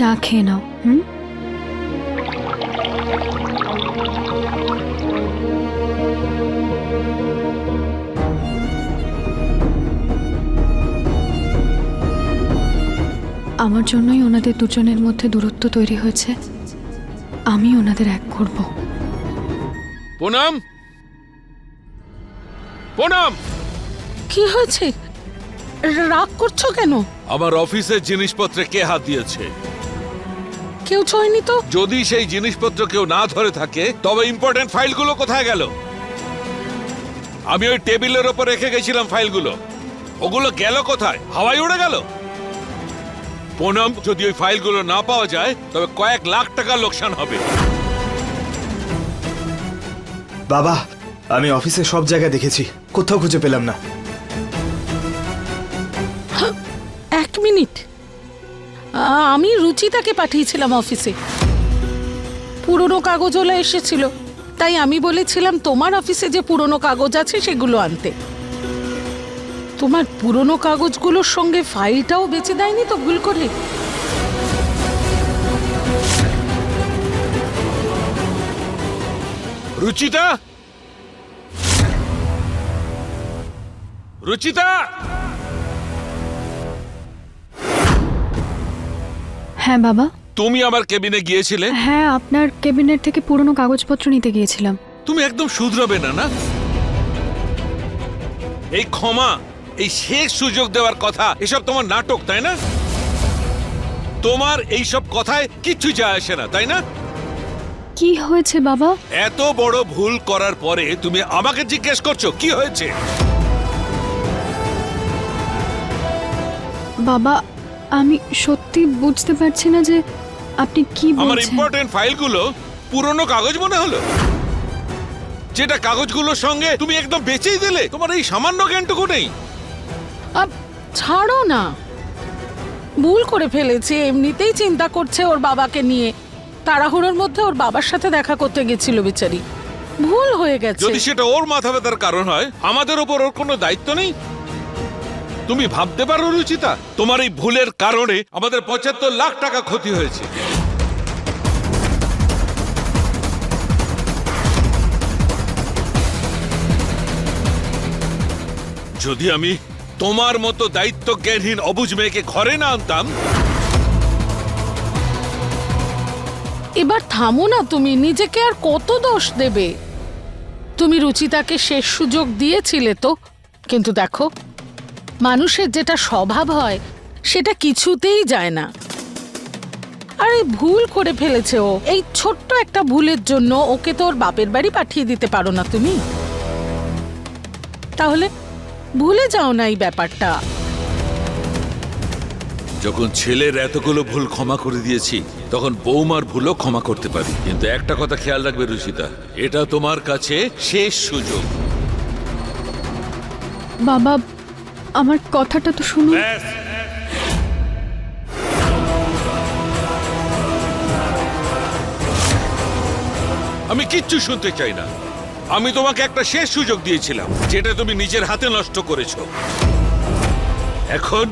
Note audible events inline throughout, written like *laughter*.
চা খেয়ে নাও হুম? আমার জন্যই ওনাদের দুজনের মধ্যে দূরত্ব তৈরি হয়েছে। আমি ওনাদের এক করব। পুনম? পুনম? কি হয়েছে? রাগ করছ কেন? আমার অফিসের জিনিসপত্রে কে হাত দিয়েছে? কেউ ছয়নি তো? যদি সেই জিনিসপত্র কেউ না ধরে থাকে তবে ইম্পর্টেন্ট ফাইলগুলো কোথায় গেল? আমি ওই টেবিলের ওপর রেখে গেছিলাম ফাইলগুলো। ওগুলো গেল কোথায়? হাওয়ায় উড়ে গেল? পুনম যদি ওই ফাইলগুলো না পাওয়া যায় তবে কয়েক লাখ টাকা লোকসান হবে। বাবা আমি অফিসে সব জায়গায় দেখেছি। কোথাও খুঁজে পেলাম না। এক মিনিট। আমি রুচিতাকে পাঠিয়েছিলাম অফিসে। পুরনো কাগজওয়ালা এসেছিল। তাই আমি বলেছিলাম, তোমার অফিসে যে পুরনো কাগজ আছে, সেগুলো আনতে। তোমার পুরনো কাগজগুলোর সঙ্গে ফাইলটাও বেঁচে দেয়নি তো ভুল করে রুচিতা? রুচিতা? হ্যাঁ বাবা। তুমি আমার কেবিনে গিয়েছিলে? হ্যাঁ আপনার ক্যাবিনেট থেকে পুরনো কাগজপত্র নিতে গিয়েছিলাম। তুমি একদম শুধরাবে না না? এই ক্ষমা এই শেষ সুযোগ দেওয়ার কথা এসব তোমার নাটক তাই না? তোমার এই সব কথায় কিচ্ছু যায় আসে না তাই না? কি হয়েছে বাবা? এত বড় ভুল করার পরে তুমি আমাকে জিজ্ঞেস করছ কি হয়েছে? বাবা আমি সত্যি বুঝতে পারছি না যে আপনি কি আমার বলছেন। ইম্পর্টেন্ট ফাইলগুলো পুরনো কাগজ মনে হলো? যেটা কাগজগুলোর সঙ্গে তুমি একদম বেচেই দিলে তোমার এই সামান্য জ্ঞানটুকু নেই। আব, ছাড়ো না। ভুল করে ফেলেছে এমনিতেই চিন্তা করছে ওর বাবাকে নিয়ে। তাড়াহুড়োর মধ্যে ওর বাবার সাথে দেখা করতে গেছিল বেচারি। ভুল হয়ে গেছে। যদি সেটা ওর মাথা ব্যথার কারণ হয় আমাদের ওপর ওর কোনো দায়িত্ব নেই? তুমি ভাবতে পারো, রুচিতা? তোমার এই ভুলের কারণে আমাদের পঁচাত্তর লাখ টাকা ক্ষতি হয়েছে। যদি আমি তোমার মতো দায়িত্ব জ্ঞানহীন অবুজ মেয়েকে ঘরে না আনতাম, এবার থামো না তুমি, নিজেকে আর কত দোষ দেবে? তুমি রুচিতাকে শেষ সুযোগ দিয়েছিলে তো, কিন্তু দেখো মানুষের যেটা স্বভাব হয় সেটা কিছুতেই যায় না। আরে ভুল করে ফেলেছে ও। এই ছোট্ট একটা ভুলের জন্য ওকে তো ওর বাপের বাড়ি পাঠিয়ে দিতে পারো না তুমি। তাহলে ভুলে যাও না এই ব্যাপারটা। যখন ছেলের এতগুলো ভুল ক্ষমা করে দিয়েছি তখন বৌমার ভুলও ক্ষমা করতে পারি। কিন্তু একটা কথা খেয়াল রাখবে রুচিতা এটা তোমার কাছে শেষ সুযোগ। বাবা আমার কথাটা তো শুনুন। আমি কিচ্ছু শুনতে চাই না। আমি তোমাকে একটা শেষ সুযোগ দিয়েছিলাম যেটা তুমি নিজের হাতে নষ্ট করেছ। এখন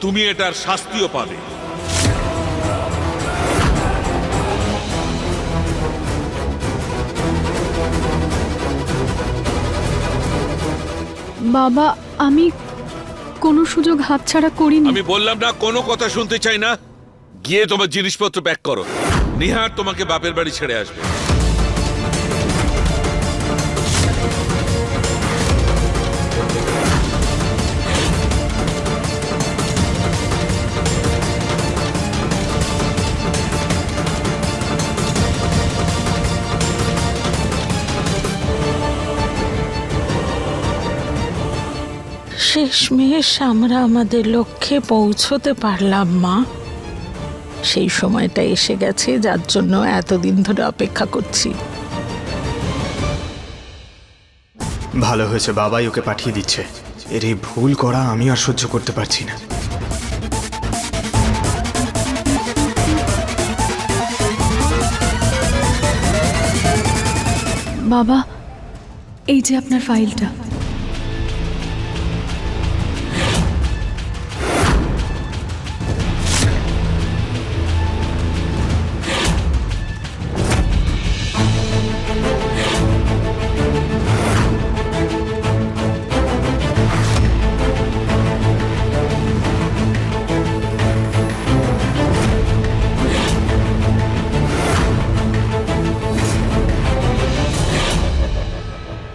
তুমি এটার শাস্তিও পাবে। বাবা আমি কোনো সুযোগ হাতছাড়া করিনি। আমি বললাম না, কোনো কথা শুনতে চাই না। গিয়ে তোমার জিনিসপত্র ব্যাক করো। নিহার তোমাকে বাপের বাড়ি ছেড়ে আসবে। শেষমেশ আমরা আমাদের লক্ষ্যে পৌঁছতে পারলাম মা। সেই সময়টা এসে গেছে যার জন্য এতদিন ধরে অপেক্ষা করছি। ভালো হয়েছে বাবাই ওকে পাঠিয়ে দিচ্ছে। এর এই ভুল করা আমি আর সহ্য করতে পারছি না। বাবা এই যে আপনার ফাইলটা।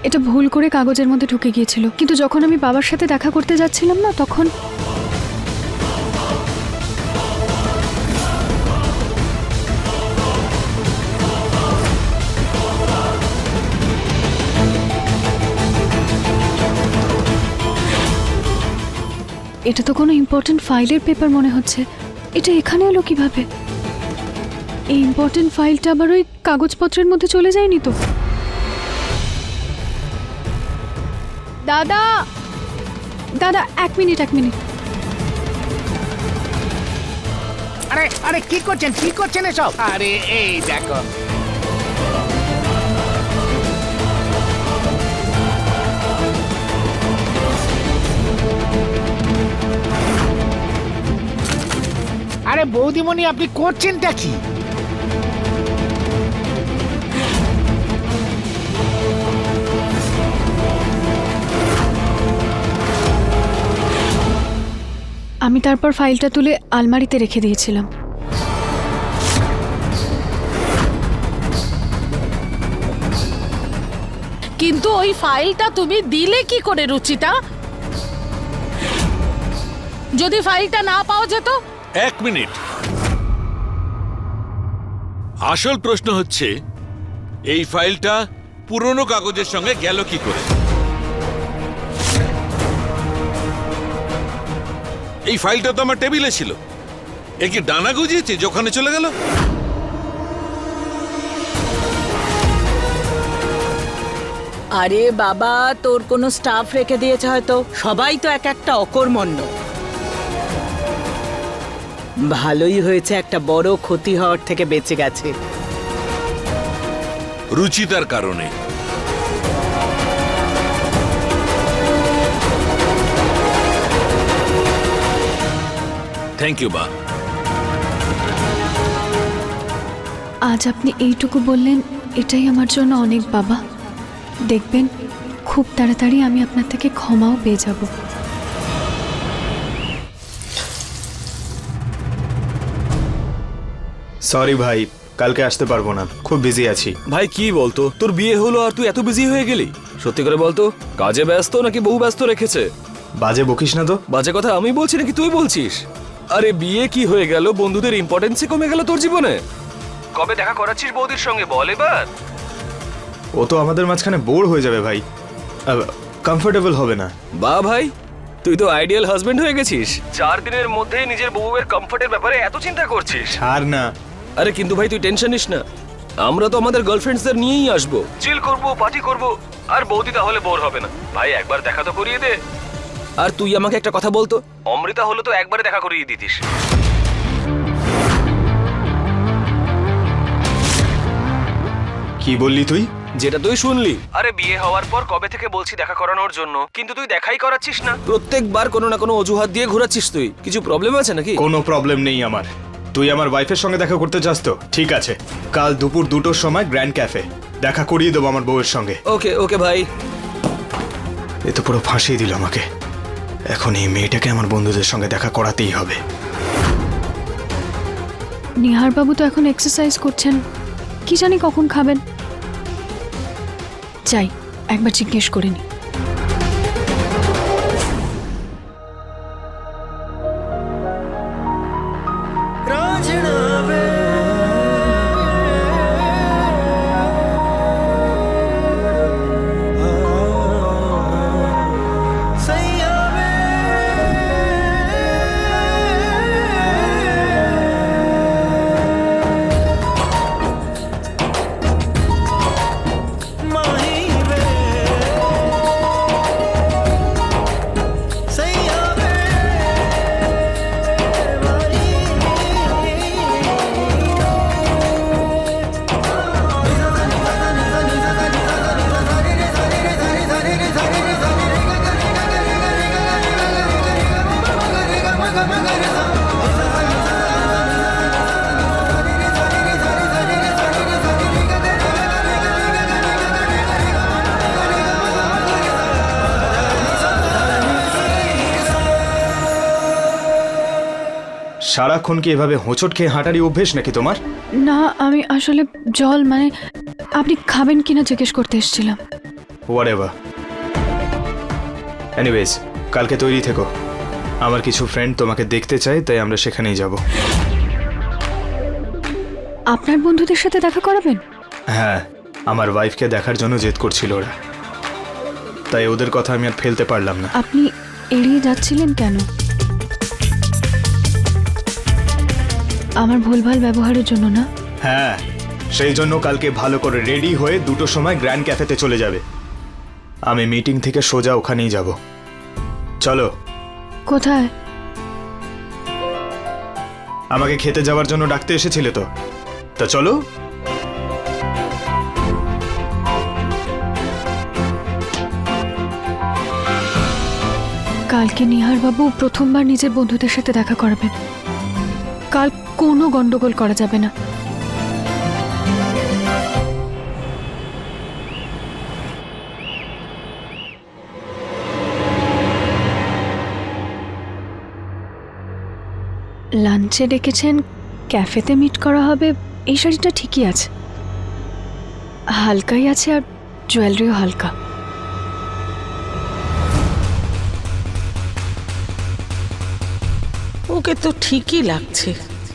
এটা ভুল করে কাগজের মধ্যে ঢুকে গিয়েছিল। কিন্তু যখন আমি বাবার সাথে দেখা করতে যাচ্ছিলাম না, তখন এটা তো কোনো ইম্পর্টেন্ট ফাইলের পেপার মনে হচ্ছে। এটা এখানে এলো কীভাবে? এই ইম্পর্টেন্ট ফাইলটা আবার ওই কাগজপত্রের মধ্যে চলে যায়নি তো? দাদা দাদা এক মিনিট এক মিনিট। আরে আরে কি করছেন? কি করছেন এসব? আরে এই দেখো। আরে বৌদিমণি আপনি করছেনটা কি? আমি তারপর ফাইলটা তুলে আলমারিতে রেখে দিয়েছিলাম। কিন্তু ওই ফাইলটা তুমি দিলে কি করে রুচিতা? যদি ফাইলটা না পাওয়া যেত? এক মিনিট। আসল প্রশ্ন হচ্ছে এই ফাইলটা পুরনো কাগজের সঙ্গে গেল কি করে? এই ফাইলটা তো আমার টেবিলে ছিল। এ কি ডানা গুজিয়েছে যে ওখানে চলে গেল? আরে বাবা তোর কোনো স্টাফ রেখে দিয়েছে হয়তো। সবাই তো এক একটা অকর্মণ্য। ভালোই হয়েছে একটা বড় ক্ষতি হওয়ার থেকে বেঁচে গেছে। রুচিতার কারণে। থ্যাংক ইউ বা আজ আপনি এইটুকু বললেন এটাই আমার জন্য অনেক বাবা। দেখবেন খুব তাড়াতাড়ি আমি আপনার থেকে ক্ষমাও পেয়ে যাব। সরি ভাই কালকে আসতে পারব না খুব বিজি আছি। ভাই কি বলতো? তোর বিয়ে হলো আর তুই এত বিজি হয়ে গেলি? সত্যি করে বলতো কাজে ব্যস্ত নাকি বহু ব্যস্ত রেখেছে? বাজে বকিস না তো। বাজে কথা আমি বলছি নাকি তুই বলছিস? আরে বিয়ে কি হয়ে গেল? বন্ধুদের ইম্পর্টেন্সই কমে গেল তোর জীবনে? কবে দেখা করাচ্ছিস বৌদির সঙ্গে? বল এবার। ও তো আমাদের মাঝখানে বোর হয়ে যাবে ভাই। কমফোর্টেবল হবে না। বা ভাই তুই তো আইডিয়াল হাজবেন্ড হয়ে গেছিস। চার দিনের মধ্যে নিজের বউয়ের কমফর্টের ব্যাপারে এত চিন্তা করছিস। আর না। আরে কিন্তু ভাই তুই টেনশন নিস না। আমরা তো আমাদের গার্লফ্রেন্ডসদের নিয়েই আসব। চিল করব পার্টি করব আর বৌদি তাহলে বোর হবে না। ভাই একবার দেখা তো করিয়ে দে। আর তুই আমাকে একটা কথা বলতো? অমৃতা হলো তো একবারে দেখা করিয়ে দিতিস। কি বললি তুই? যেটা তুই শুনলি। আরে বিয়ে হওয়ার পর কবে থেকে বলছি দেখা করানোর জন্য? কিন্তু তুই দেখাই করাচ্ছিস না। প্রত্যেকবার কোনো না কোনো অজুহাত দিয়ে ঘোরাচ্ছিস তুই। কিছু প্রবলেম আছে নাকি? কোনো প্রবলেম নেই আমার। তুই আমার ওয়াইফের সঙ্গে দেখা করতে চাস তো? ঠিক আছে। কাল দুপুর দুটোর সময় গ্র্যান্ড ক্যাফে দেখা করিয়ে দেবো আমার বউয়ের সঙ্গে। ওকে ওকে ভাই এ তো পুরো ফাঁসিয়ে দিল আমাকে। এখন এই মেয়েটাকে আমার বন্ধুদের সঙ্গে দেখা করাতেই হবে। নিহারবাবু তো এখন এক্সারসাইজ করছেন। কি জানি কখন খাবেন। যাই, একবার জিজ্ঞেস করে নি। সারাক্ষণ কি এভাবে হোঁচট খেয়ে হাঁটারই অভ্যেস নাকি তোমার? না আমি আসলে জল মানে আপনি খাবেন কিনা জিজ্ঞেস করতে এসেছিলাম। হোয়াট এভার এনিওয়েজ কালকে তৈরি থেকো। আমার কিছু ফ্রেন্ড তোমাকে দেখতে চায় তাই আমরা সেখানেই যাব। আপনার বন্ধুদের সাথে দেখা করাবেন? হ্যাঁ আমার ওয়াইফকে দেখার জন্য জেদ করছিল ওরা। তাই ওদের কথা আমি আর ফেলতে পারলাম না। আপনি এড়িয়ে যাচ্ছিলেন কেন? আমার ভুলভাল ব্যবহারের জন্য না? হ্যাঁ সেই জন্য কালকে ভালো করে রেডি হয়ে দুটো সময় গ্র্যান্ড ক্যাফেতে চলে যাবে। আমি মিটিং থেকে সোজা ওখানেই যাব। চলো। কোথায়? আমাকে খেতে যাওয়ার জন্য ডাকতে এসেছিলে তো? তা চলো। কালকে নিহারবাবু প্রথমবার নিজের বন্ধুদের সাথে দেখা করাবেন। কাল কোনো গন্ডগোল করা যাবে না। লাঞ্চে ডেকেছেন, ক্যাফেতে মিট করা হবে, এই শাড়িটা ঠিকই আছে। হালকাই আছে আর জুয়েলারিও হালকা। ওকে তো ঠিকই লাগছে।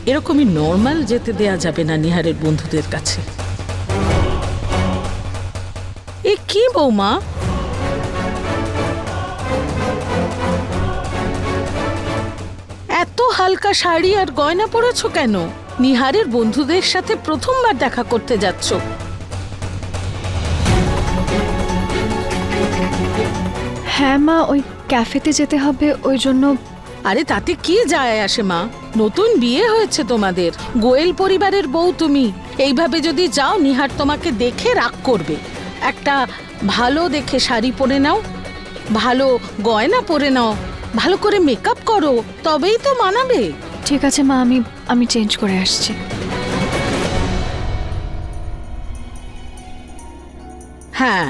এরকমই নর্মাল যেতে দেয়া যাবে না নিহারের বন্ধুদের কাছে। এ কি বৌমা? এত হালকা শাড়ি আর গয়না পরেছো কেন? নিহারের বন্ধুদের সাথে প্রথমবার দেখা করতে যাচ্ছ। হ্যাঁ মা, ওই ক্যাফেতে যেতে হবে, ওই জন্য আরে তাতে কি যায় আসে মা? নতুন বিয়ে হয়েছে তোমাদের। গোয়েল পরিবারের বউ তুমি। এইভাবে যদি যাও নিহার তোমাকে দেখে রাগ করবে। একটা ভালো দেখে শাড়ি পরে নাও ভালো গয়না পরে নাও ভালো করে মেকআপ করো তবেই তো মানাবে। ঠিক আছে মা আমি আমি চেঞ্জ করে আসছি। হ্যাঁ।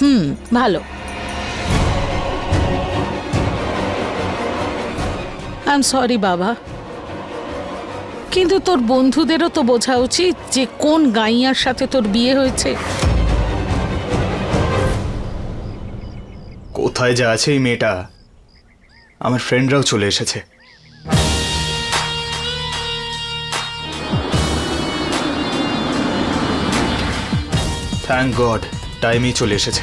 হুম ভালো। আই এম সরি বাবা। কিন্তু তোর বন্ধুদেরও তো বোঝা উচিত যে কোন গাইয়ার সাথে তোর বিয়ে হয়েছে। কোথায় যা আছে এই মেয়েটা? আমার ফ্রেন্ডরাও চলে এসেছে। থ্যাংক গড টাইমই চলে এসেছে।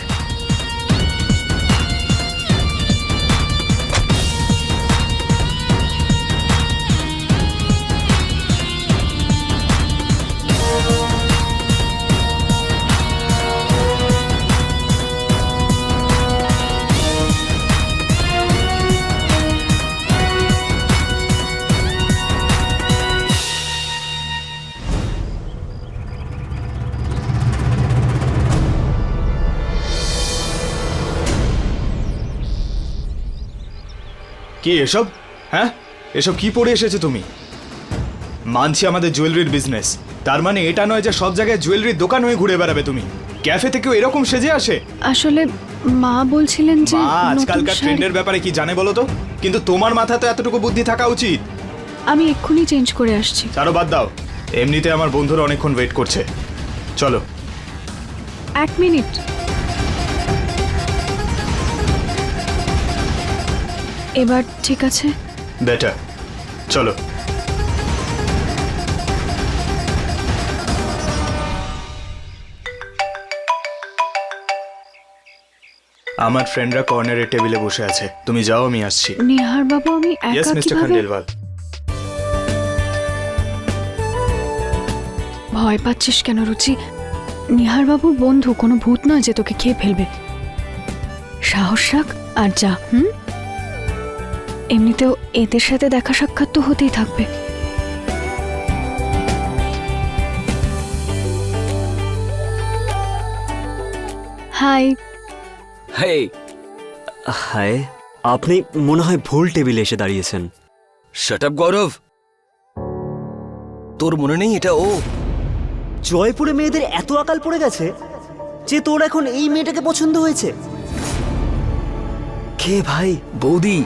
কি এসব? হ্যাঁ? এসব কি পড়ে এসেছে তুমি? মানছি আমাদের জুয়েলারির বিজনেস তার মানে এটা নয় যে সব জায়গায় জুয়েলারির দোকান হয়ে ঘুরে বেড়াবে তুমি। ক্যাফে থেকেও এরকম সেজে আসে? আসলে মা বলছিলেন যে মা আজকালকার ট্রেন্ডের ব্যাপারে কি জানে বলো তো? কিন্তু তোমার মাথায় তো এতটুকু বুদ্ধি থাকা উচিত। আমি এক্ষুনি চেঞ্জ করে আসছি। ছাড়ো বাদ দাও। এমনিতে আমার বন্ধুরা অনেকক্ষণ ওয়েট করছে। চলো। এক মিনিট এবার ঠিক আছে? বেটার চলো। আমার ফ্রেন্ডরা কর্নারের টেবিলে বসে আছে। তুমি যাও আমি আসছি। নিহার বাবু আমি ইয়েস একা মিস্টার কীভাবে খান্ডেলওয়াল ভয় পাচ্ছিস কেন রুচি? নিহার বাবু বন্ধু কোনো ভূত নয় যে তোকে খেয়ে ফেলবে। সাহস রাখ আর যা হুম? এমনিতেও এদের সাথে দেখা সাক্ষাৎ তো হতেই থাকবে। হাই। হেই। হায় আপনি মনে হয় ভুল টেবিলে এসে দাঁড়িয়েছেন। Shut up Gaurav. তোর মনে নেই এটা ও? জয়পুরে মেয়েদের এত আকাল পড়ে গেছে যে তোর এখন এই মেয়েটাকে পছন্দ হয়েছে। কে ভাই? বৌদি?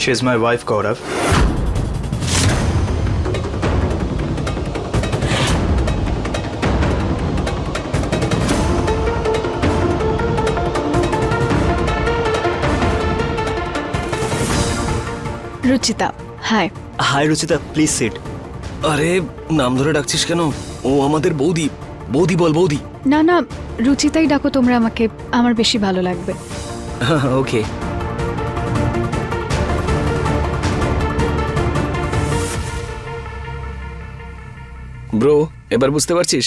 She's my wife, Gaurav. Ruchita hi hi Ruchita please sit আরে নাম ধরে ডাকছিস কেন? ও আমাদের বৌদি। বৌদি বল বৌদি। না না রুচিতাই ডাকো তোমরা আমাকে আমার বেশি ভালো লাগবে। *laughs* ওকে ব্রো এবার বুঝতে পারছিস?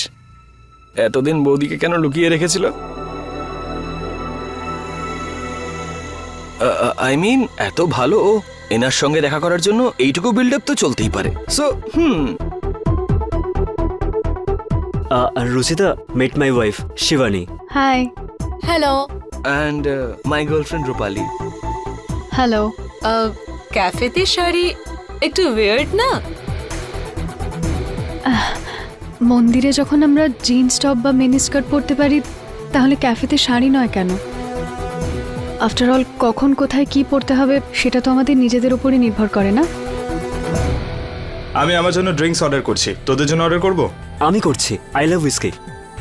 এতদিন বৌদিকে কেন লুকিয়ে রেখেছিল? আই মিন এত ভালো ও এনার সঙ্গে দেখা করার জন্য এইটুকু বিল্ড আপ তো চলতেই পারে। So hmm. Ruchita meet my wife Shivani. Hi hello and my girlfriend Rupali. Hello ক্যাফেতে শাড়ি একটু ওয়ার্ড না? মন্দিরে যখন আমরা জিন্স টপ বা মিনি স্কার্ট পরতে পারি তাহলে ক্যাফেতে শাড়ি নয় কেন? আফটার অল কখন কোথায় কি পরতে হবে সেটা তো আমাদের নিজেদের উপরই নির্ভর করে না? আমি আমার জন্য ড্রিঙ্কস অর্ডার করছি। তোদের জন্য অর্ডার করব? আমি করছি। I love whisky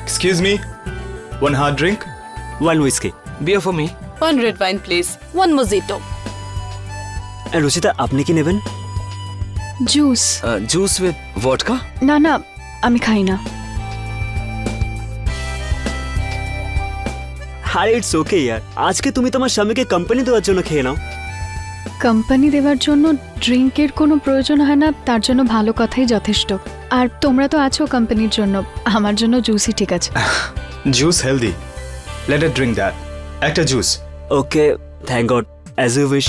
excuse me one hard drink one whisky beer for me one red wine please one mojito Ruchita আপনি কি নেবেন? জুস জুস উইথ ভটকা না না আমি খাই না। আরে ইটস ওকে ইয়ার আজকে তুমি তোমার স্বামীকে কোম্পানি দেওয়ার জন্য খেয়ে নাও। কোম্পানি দেওয়ার জন্য ড্রিঙ্কের কোনো প্রয়োজন হয় না তার জন্য ভালো কথাই যথেষ্ট। আর তোমরা তো আছো কোম্পানির জন্য আমার জন্য জুসই ঠিক আছে। Juice healthy let drink that একটা juice okay thank god as you wish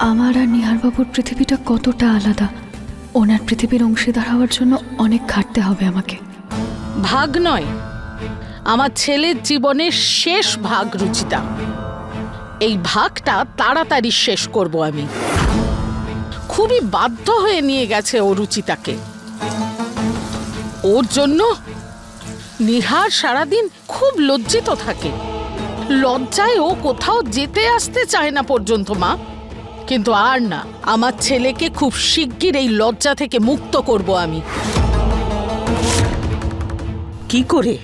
আমার আর নিহারবাবুর পৃথিবীটা কতটা আলাদা। ওনার পৃথিবীর অংশীদার হওয়ার জন্য অনেক খাটতে হবে আমাকে। ভাগ নয়, আমার ছেলের জীবনের শেষ ভাগ রুচিতা। এই ভাগটা তাড়াতাড়ি শেষ করব আমি। খুবই বাধ্য হয়ে নিয়ে গেছে ও রুচিতাকে। ওর জন্য নিহার সারাদিন খুব লজ্জিত থাকে। লজ্জায় ও কোথাও যেতে আসতে চায় না পর্যন্ত, মা। কিন্তু আর না আমার ছেলেকে খুব শিগগির এই লজ্জা থেকে মুক্ত করব আমি। কি করে?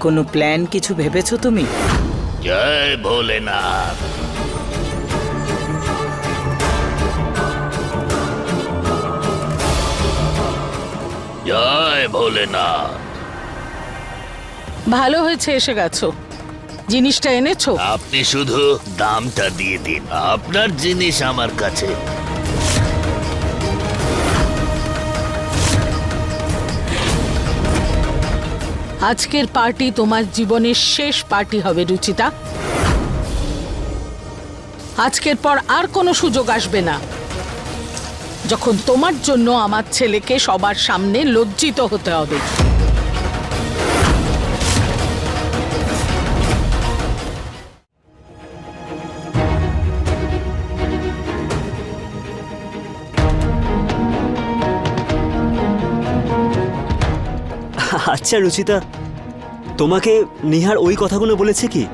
কোনো প্ল্যান কিছু ভেবেছো তুমি? জয় ভোলেনাথ। জয় ভোলেনাথ। ভালো হয়েছে এসে গেছো। জিনিসটা এনেছো? আপনি শুধু দামটা দিয়ে দিন। আপনার জিনিস আমার কাছে। আজকের পার্টি তোমার জীবনের শেষ পার্টি হবে রুচিতা। আজকের পর আর কোনো সুযোগ আসবে না। যখন তোমার জন্য আমার ছেলেকে সবার সামনে লজ্জিত হতে হবে। আচ্ছা রুচিতা তোমাকে নিহার ওই কথাগুলো বলেছে কি?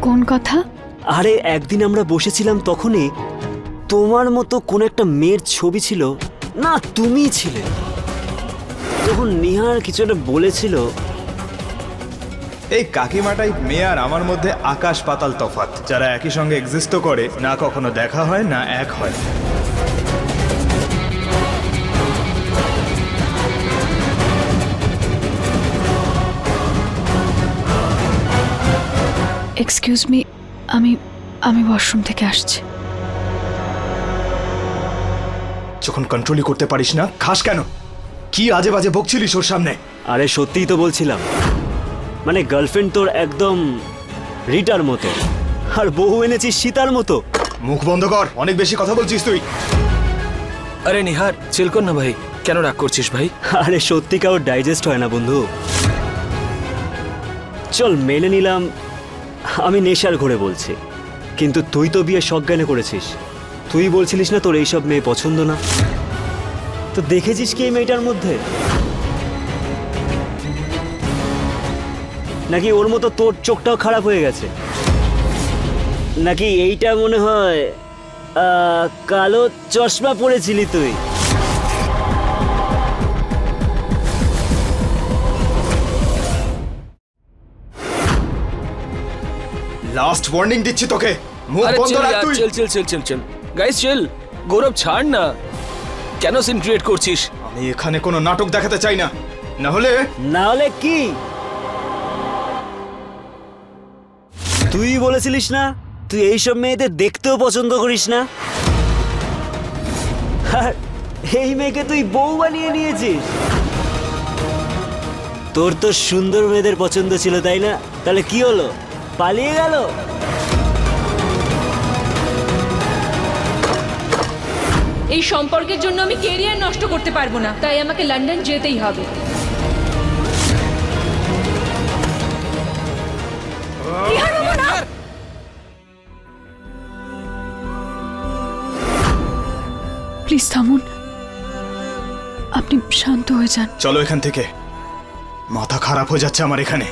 কোন কথা? আরে একদিন আমরা বসেছিলাম তখনই তোমার মতো কোন একটা মেয়ের ছবি ছিল। না তুমিই ছিলে। তখন নিহার কিছু একটা বলেছিল। এই কাকিমাটাই মেয়ে আর আমার মধ্যে আকাশ পাতাল তফাত যারা একই সঙ্গে এক্সিস্ট করে না কখনো দেখা হয় না এক হয়। এক্সকিউজ মি আমি আমি ওয়াশরুম থেকে আসছি। যখন কন্ট্রোলই করতে পারিস না খাস কেন? কি আজে বাজে বকছিলিস ওর সামনে? আরে সত্যিই তো বলছিলাম। মানে গার্লফ্রেন্ড তোর একদম রিটার মতো। আর বহু এনেছিস সীতার মতো। মুখ বন্ধ কর অনেক বেশি কথা বলছিস তুই। আরে নিহার চিল কর না ভাই। কেন রাগ করছিস ভাই? আরে সত্যি কারোর ডাইজেস্ট হয় না বন্ধু। চল মেনে নিলাম আমি নেশার ঘরে বলছি। কিন্তু তুই তো বিয়ে সজ্ঞানে করেছিস। তুই বলছিলিস না তোর এইসব মেয়ে পছন্দ না। তো দেখেছিস কি এই মেয়েটার মধ্যে? নাকি ওর মতো তোর চোখটাও খারাপ হয়ে গেছে? নাকি এইটা মনে হয় কালো চশমা পরেছিলি তুই? লাস্ট ওয়ার্নিং দিচ্ছি তোকে। মুখ বন্ধ রাখ তুই। চল চল চল চল চল। গাইস চল। গৌরব ছাড় না। কেন সিন ক্রিয়েট করছিস? আমি এখানে কোনো নাটক দেখাতে চাই না। না হলে না হলে কি? তুই বলেছিলিস না? তুই এইসব মেয়েদের দেখতেও পছন্দ করিস না? এই মেয়েকে তুই বউ বানিয়ে নিয়েছিস? তোর তো সুন্দর মেয়েদের পছন্দ ছিল তাই না? তাহলে কি হলো? পালিয়ে গেল। এই সম্পর্কের জন্য আমি কেরিয়ার নষ্ট করতে পারব না তাই আমাকে লন্ডন যেতেই হবে। প্লিজ থামুন। আপনি শান্ত হয়ে যান। চলো এখান থেকে। মাথা খারাপ হয়ে যাচ্ছে আমার এখানে।